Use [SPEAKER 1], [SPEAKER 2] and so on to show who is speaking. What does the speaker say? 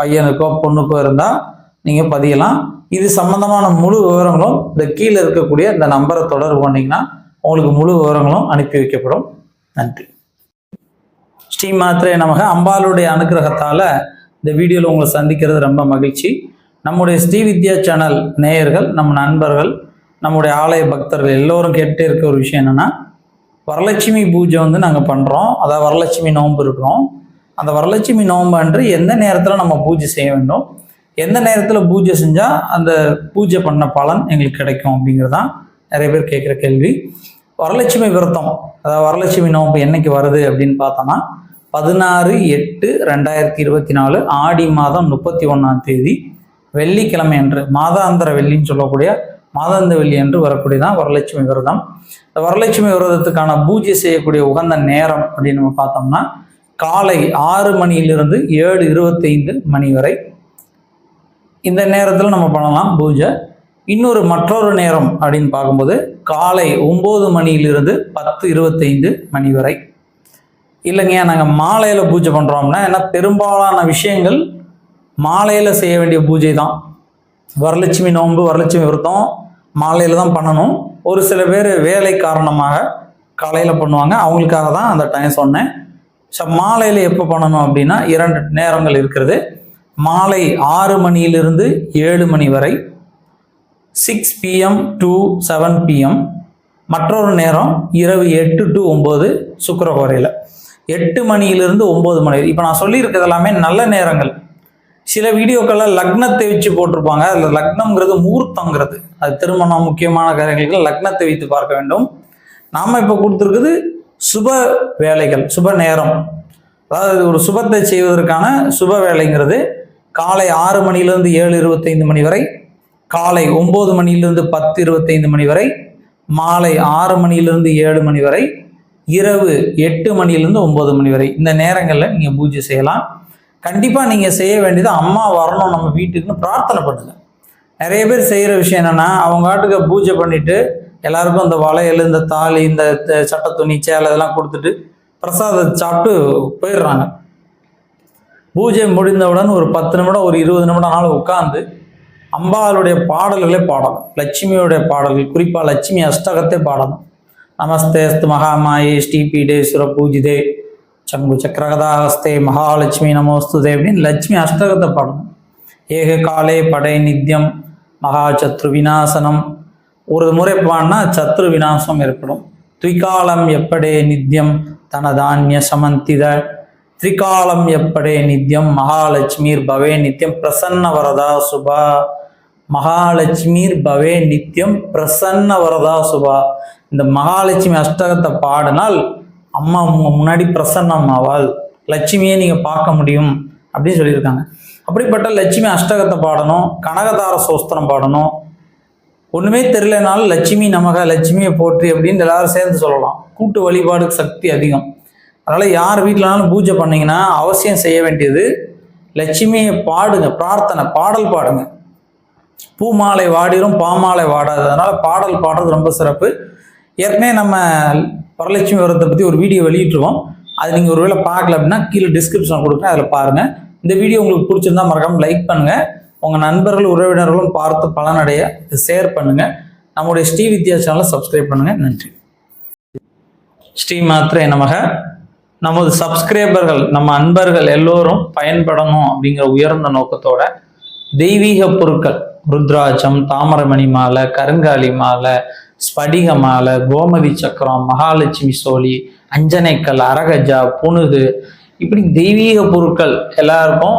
[SPEAKER 1] பையனுக்கோ பொண்ணுக்கோ இருந்தால் நீங்கள் பதியலாம். இது சம்பந்தமான முழு விவரங்களும் இந்த கீழே இருக்கக்கூடிய இந்த நம்பரை தொடர்பு பண்ணிங்கன்னா உங்களுக்கு முழு விவரங்களும் அனுப்பி வைக்கப்படும். நன்றி. ஸ்ரீ மாத்திரை நமக. அம்பாளுடைய அனுகிரகத்தால் இந்த வீடியோவில் உங்களை சந்திக்கிறது ரொம்ப மகிழ்ச்சி. நம்முடைய ஸ்ரீ வித்யா சேனல் நேயர்கள் நம்ம நண்பர்கள் நம்முடைய ஆலய பக்தர்கள் எல்லோரும் கேட்டே இருக்க ஒரு விஷயம் என்னென்னா வரலட்சுமி பூஜை வந்து நாங்கள் பண்ணுறோம் அதாவது வரலட்சுமி நோன்பு இருக்கிறோம். அந்த வரலட்சுமி நோன்பு அன்று எந்த நேரத்தில் நம்ம பூஜை செய்ய வேண்டும்? எந்த நேரத்தில் பூஜை செஞ்சால் அந்த பூஜை பண்ண பலன் எங்களுக்கு கிடைக்கும் அப்படிங்கிறது தான் நிறைய பேர் கேட்குற கேள்வி. வரலட்சுமி விரதம் அதாவது வரலட்சுமி நோன்பு என்னைக்கு வருது அப்படின்னு பார்த்தோம்னா பதினாறு எட்டு ரெண்டாயிரத்தி இருபத்தி நாலு ஆடி மாதம் முப்பத்தி ஒன்றாம் தேதி வெள்ளிக்கிழமை அன்று மாதாந்திர வெள்ளின்னு சொல்லக்கூடிய மாதாந்த வெள்ளி என்று வரக்கூடியதான் வரலட்சுமி விரதம். இந்த வரலட்சுமி விரதத்துக்கான பூஜை செய்யக்கூடிய உகந்த நேரம் அப்படின்னு நம்ம பார்த்தோம்னா காலை ஆறு மணியிலிருந்து ஏழு இருபத்தைந்து மணி வரை. இந்த நேரத்தில் நம்ம பண்ணலாம் பூஜை. இன்னொரு மற்றொரு நேரம் அப்படின்னு பார்க்கும்போது காலை ஒம்பது மணியிலிருந்து பத்து இருபத்தைந்து மணி வரை. இல்லைங்க நாங்கள் மாலையில் பூஜை பண்ணுறோம்னா ஏன்னா பெரும்பாலான விஷயங்கள் மாலையில் செய்ய வேண்டிய பூஜை தான். வரலட்சுமி நோன்பு வரலட்சுமி விரதம் மாலையில் தான் பண்ணணும். ஒரு சில பேர் வேலை காரணமாக காலையில் பண்ணுவாங்க. அவங்களுக்காக தான் அந்த டைம் சொன்னேன். ஸோ மாலையில் எப்போ பண்ணணும் அப்படின்னா இரண்டு நேரங்கள் இருக்கிறது. மாலை ஆறு மணியிலிருந்து ஏழு மணி வரை six PM to seven PM மற்றொரு நேரம் இரவு எட்டு டு ஒம்பது சுக்கரகோரையில். எட்டு மணியிலிருந்து ஒம்பது மணி இப்போ நான் சொல்லியிருக்கிறது எல்லாமே நல்ல நேரங்கள். சில வீடியோக்களில் லக்னத்தை வச்சு போட்டிருப்பாங்க. அதில் லக்னம்ங்கிறது முகூர்த்தங்கிறது அது திருமணம் முக்கியமான காரியங்களுக்கு லக்னத்தை வைத்து பார்க்க வேண்டும். நாம் இப்போ கொடுத்துருக்குது சுப வேலைகள் சுப நேரம். அதாவது ஒரு சுபத்தை செய்வதற்கான சுப வேலைங்கிறது காலை ஆறு மணியிலிருந்து ஏழு இருபத்தைந்து மணி வரை காலை ஒம்பது மணியிலிருந்து பத்து இருபத்தைந்து மணி வரை மாலை ஆறு மணியிலிருந்து ஏழு மணி வரை இரவு எட்டு மணியிலிருந்து ஒம்பது மணி வரை. இந்த நேரங்களில் நீங்கள் பூஜை செய்யலாம். கண்டிப்பாக நீங்கள் செய்ய வேண்டியது அம்மா வரணும் நம்ம வீட்டுக்குன்னு பிரார்த்தனை பண்ணுங்க. நிறைய பேர் செய்கிற விஷயம் என்னென்னா அவங்க ஆட்டுக்கு பூஜை பண்ணிவிட்டு எல்லாருக்கும் அந்த வளையல் இந்த தாலி இந்த சட்ட சட்டை துணி சேலை இதெல்லாம் கொடுத்துட்டு பிரசாதத்தை சாப்பிட்டு போயிடுறாங்க. பூஜை முடிந்தவுடன் ஒரு பத்து நிமிடம் ஒரு இருபது நிமிடம் நாள் உட்காந்து அம்பாளுடைய பாடல்களே பாடணும் லட்சுமியுடைய பாடல்கள் குறிப்பாக லட்சுமி அஷ்டகத்தை பாடணும் நமஸ்தே அஸ்து மகாமாயே ஸ்ரீபீடே சுரபூஜிதே சங்கு சக்கரகதாஹஸ்தே மகாலட்சுமி நமோஸ்துதே அப்படின்னு லட்சுமி அஷ்டகத்தை பாடணும். ஏக காலே படை நித்யம் மகா சத்ரு விநாசனம் ஒரு முறை பாடினா சத்ரு விநாசம் ஏற்படும். திரிகாலம் எப்படே நித்யம் தனதானிய சமந்தித. திரிகாலம் எப்படே நித்யம் மகாலட்சுமிர் பவே நித்யம் பிரசன்ன வரதா சுபா. மகாலட்சுமிர் பவே நித்யம் பிரசன்ன வரதா சுபா. இந்த மகாலட்சுமி அஷ்டகத்தை பாடினால் அம்மா உங்க முன்னாடி பிரசன்னம் ஆவாள் லட்சுமியை நீங்கள் பார்க்க முடியும் அப்படின்னு சொல்லியிருக்காங்க. அப்படிப்பட்ட லட்சுமி அஷ்டகத்தை பாடணும் கனகதார சோஸ்திரம் பாடணும் ஒன்றுமே தெரியலனாலும் லட்சுமி நமக லட்சுமியை போற்றி அப்படின்னு எல்லாரும் சேர்ந்து சொல்லலாம். கூட்டு வழிபாடுக்கு சக்தி அதிகம். அதனால் யார் வீட்டிலனாலும் பூஜை பண்ணிங்கன்னா அவசியம் செய்ய வேண்டியது லட்சுமியை பாடுங்க பிரார்த்தனை பாடல் பாடுங்க. பூமாலை வாடிரும் பாமாலை வாடாது. அதனால் பாடல் பாடுறது ரொம்ப சிறப்பு. ஏற்கனவே நம்ம வரலட்சுமி விரதத்தை பற்றி ஒரு வீடியோ வெளியிட்டுருவோம் அது நீங்கள் ஒருவேளை பார்க்கல அப்படின்னா கீழே டிஸ்கிரிப்ஷன் கொடுக்குறேன் அதில் பாருங்கள் இந்த வீடியோ உங்களுக்கு பிடிச்சிருந்தா மறக்காமல் லைக் பண்ணுங்கள் உங்கள் நண்பர்கள் உறவினர்களும் பார்த்து பலனடைய ஷேர் பண்ணுங்கள் நம்முடைய ஸ்ரீ வித்யா சேனலை சப்ஸ்கிரைப் பண்ணுங்கள் நன்றி. ஸ்ரீ மாத்திரை நமக. நமது சப்ஸ்கிரைபர்கள் நம்ம அன்பர்கள் எல்லோரும் பயன்படணும் அப்படிங்கிற உயர்ந்த நோக்கத்தோட தெய்வீக பொருட்கள் ருத்ராட்சம் தாமரமணி மாலை கருங்காலி மாலை ஸ்படிக மாலை கோமதி சக்கரம் மகாலட்சுமி சோழி அஞ்சனைக்கல் அரகஜா புனுகு இப்படி தெய்வீக பொருட்கள் எல்லாருக்கும்